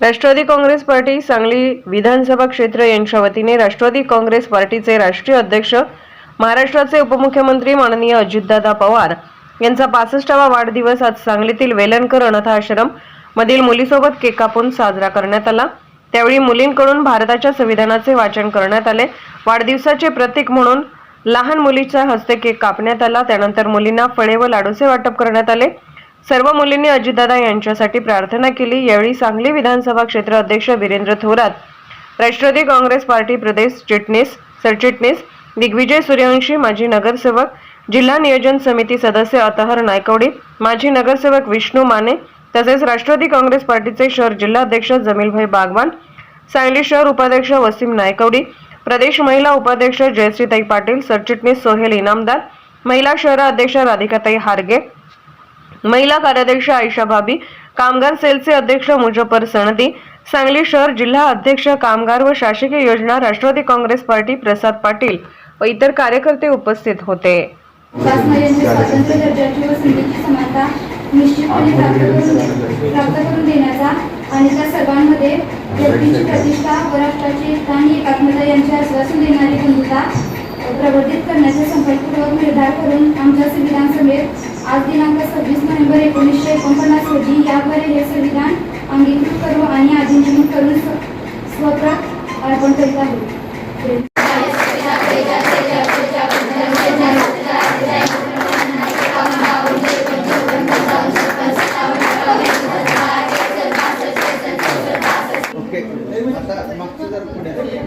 Rashtrawadi Congress party Sangli विधानसभा क्षेत्र यांच्या वतीने राष्ट्रवादी काँग्रेस पार्टीचे राष्ट्रीय अध्यक्ष महाराष्ट्राचे उपमुख्यमंत्री माननीय अजितदादा पवार यांचा पासष्टावा वाढदिवस आज सांगलीतील वेलणकर अनाथ आश्रम मधील मुलीसोबत केक कापून साजरा करण्यात आला. त्यावेळी मुलींकडून भारताच्या संविधानाचे वाचन करण्यात आले. वाढदिवसाचे प्रतीक म्हणून लहान मुलीच्या हस्ते केक कापण्यात आला. त्यानंतर मुलींना फळे व लाडूचे वाटप करण्यात आले. सर्व मुलींनी अजितदादा यांच्यासाठी प्रार्थना केली. यावेळी सांगली विधानसभा क्षेत्र अध्यक्ष वीरेंद्र थोरात राष्ट्रवादी काँग्रेस पार्टी प्रदेश चिटणीस सरचिटणीस दिग्विजय सूर्यवंशी माजी नगरसेवक जिल्हा नियोजन समिती सदस्य अतहर नायकवडी माजी नगरसेवक विष्णू माने तसेच राष्ट्रवादी काँग्रेस पार्टीचे शहर जिल्हाध्यक्ष जमीलभाई बागवान सांगली शहर उपाध्यक्ष वसीम नायकवडी प्रदेश महिला उपाध्यक्ष जयश्रीताई पाटील सरचिटणीस सोहेल इनामदार महिला शहराध्यक्ष राधिकाताई हारगे महिला कार्याध्यक्ष आयशा भाभी कामगार सेलचे अध्यक्ष मुजफ्फर सनदी सांगली शहर जिल्हा अध्यक्ष कामगार व शासकीय योजना राष्ट्रवादी काँग्रेस पार्टी प्रसाद पाटील व इतर कार्यकर्ते उपस्थित होते. निश्चितपणे प्राप्त करून देण्याचा आणि त्या सर्वांमध्ये व्यक्तीची प्रतिष्ठा व राष्ट्राची एकता आणि एकात्मता यांचे आश्वासन देणारी प्रवर्धित करण्याचा संकल्पपूर्वक निर्धार करून आमच्या संविधान सभेत आज दिनांक सव्वीस नोव्हेंबर एकोणीसशे एकोणपन्नास रोजी याद्वारे हे संविधान अंगीकृत करू आणि अधिनियमित करून स्व- स्वतः अर्पण करीत आहोत ओके आता मागचं जर पुढे पुढे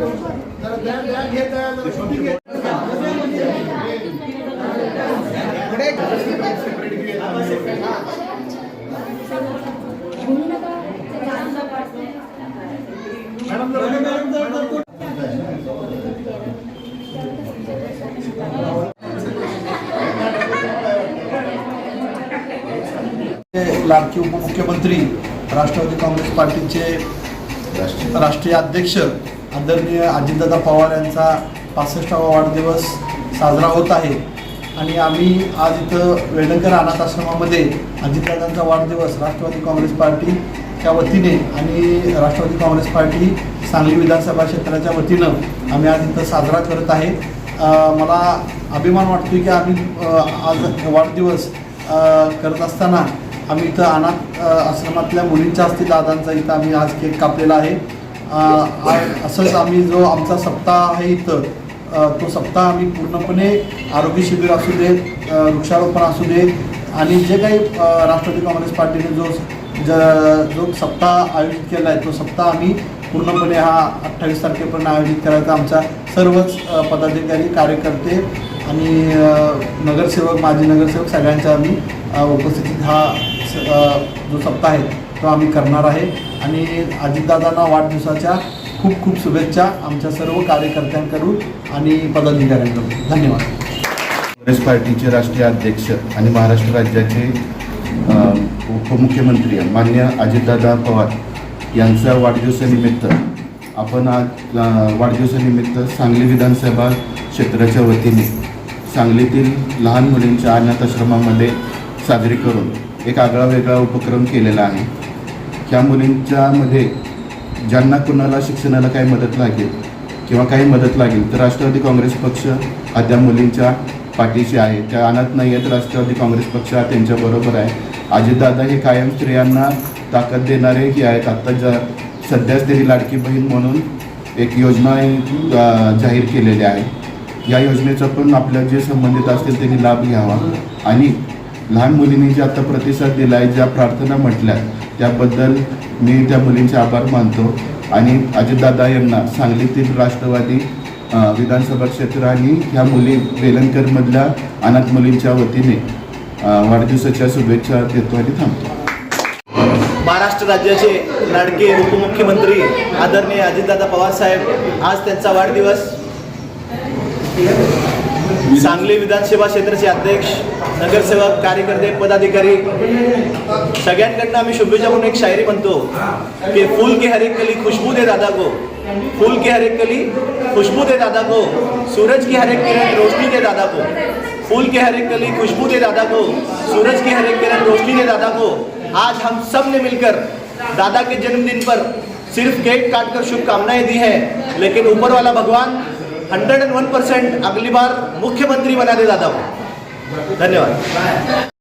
लाडके उपमुख्यमंत्री राष्ट्रवादी काँग्रेस पार्टीचे राष्ट्रीय. अध्यक्ष आदरणीय अजितदादा पवार यांचा पासष्टावा वाढदिवस साजरा होत आहे. आणि आम्ही आज इथं वेडणकर अनाथ आश्रमामध्ये अजितदादांचा वाढदिवस राष्ट्रवादी काँग्रेस पार्टीच्या वतीने आणि राष्ट्रवादी काँग्रेस पार्टी सांगली विधानसभा क्षेत्राच्या वतीनं आम्ही आज इथं साजरा करत आहे. मला अभिमान वाटतो की आम्ही आज वाढदिवस करत असताना आम्ही इथं अनाथ आश्रमातल्या मुलींच्या असतील दादांचा इथं आम्ही आज केक कापलेला आहे. असंच आम्ही जो आमचा सप्ताह आहे इथं तो सप्ताह आम्ही पूर्णपणे आरोग्य शिबिर असू देत वृक्षारोपण असू देत आणि जे काही राष्ट्रवादी काँग्रेस पार्टीने जो ज जो सप्ताह आयोजित केला आहे तो सप्ताह आम्ही पूर्णपणे हा अठ्ठावीस तारखेपर्यंत आयोजित करायचा आमचा सर्वच पदाधिकारी कार्यकर्ते आणि नगरसेवक माजी नगरसेवक सगळ्यांच्या आम्ही उपस्थितीत हा जो सप्ताह आहे तो आम्ही करणार आहे. आणि अजितदादांना वाढदिवसाच्या खूप खूप शुभेच्छा आमच्या सर्व कार्यकर्त्यांकडून आणि पदाधिकाऱ्यांकडून. धन्यवाद. काँग्रेस पार्टीचे राष्ट्रीय अध्यक्ष आणि महाराष्ट्र राज्याचे उपमुख्यमंत्री मान्य अजितदादा पवार यांच्या वाढदिवसानिमित्त आपण आज वाढदिवसानिमित्त सांगली विधानसभा क्षेत्राच्या वतीने सांगलीतील लहान मुलींच्या अनाथ आश्रमामध्ये साजरी करून एक आगळा वेगळा उपक्रम केलेला आहे. ह्या मुलींच्यामध्ये ज्यांना कुणाला शिक्षणाला काही मदत लागेल किंवा काही मदत लागेल तर राष्ट्रवादी काँग्रेस पक्ष अद्याप मुलींच्या पाठीशी आहे. त्या आणत नाही आहेत राष्ट्रवादी काँग्रेस पक्ष हा त्यांच्याबरोबर आहे. अजितदादा हे कायम स्त्रियांना ताकद देणारे हे आहेत. आत्ता ज्या सध्याच त्यांनी लाडकी बहीण म्हणून एक योजना जाहीर केलेली आहे. या योजनेचा पण आपल्या जे संबंधित असतील त्यांनी लाभ घ्यावा आणि लहान मुलींनी जे आता प्रतिसाद दिला आहे ज्या प्रार्थना म्हटल्या त्याबद्दल मी त्या मुलींचे आभार मानतो. आणि अजितदादा यांना सांगलीतील राष्ट्रवादी विधानसभा क्षेत्र आणि ह्या मुली वेलणकरमधल्या अनाथ मुलींच्या वतीने वाढदिवसाच्या शुभेच्छा देतो आणि थांबतो. महाराष्ट्र राज्याचे लाडके उपमुख्यमंत्री आदरणीय अजितदादा पवारसाहेब आज त्यांचा वाढदिवस. सांगली विधानसभा क्षेत्राचे अध्यक्ष, नगरसेवक, कार्यकर्ते, पदाधिकारी आम्ही शुभेच्छा म्हणून एक शायरी म्हणतो की फूल की हर एक कली खुशबू दे दादा को. फूल की हर एक कली खुशबू दे दादा को. सूरज की हर एक किरण रोशनी दे दादा को. फूल के हर एक कली खुशबू दे दादा को. सूरज की हर एक किरण रोशनी दे दादा को. आज हम सबने मिलकर दादा के जन्मदिन पर सिर्फ़ केक काट कर शुभकामनाएँ दी है, लेकिन ऊपर वाला भगवान हंड्रेड एंड वन परसेंट अगली बार मुख्यमंत्री बना दे दादा धन्यवाद.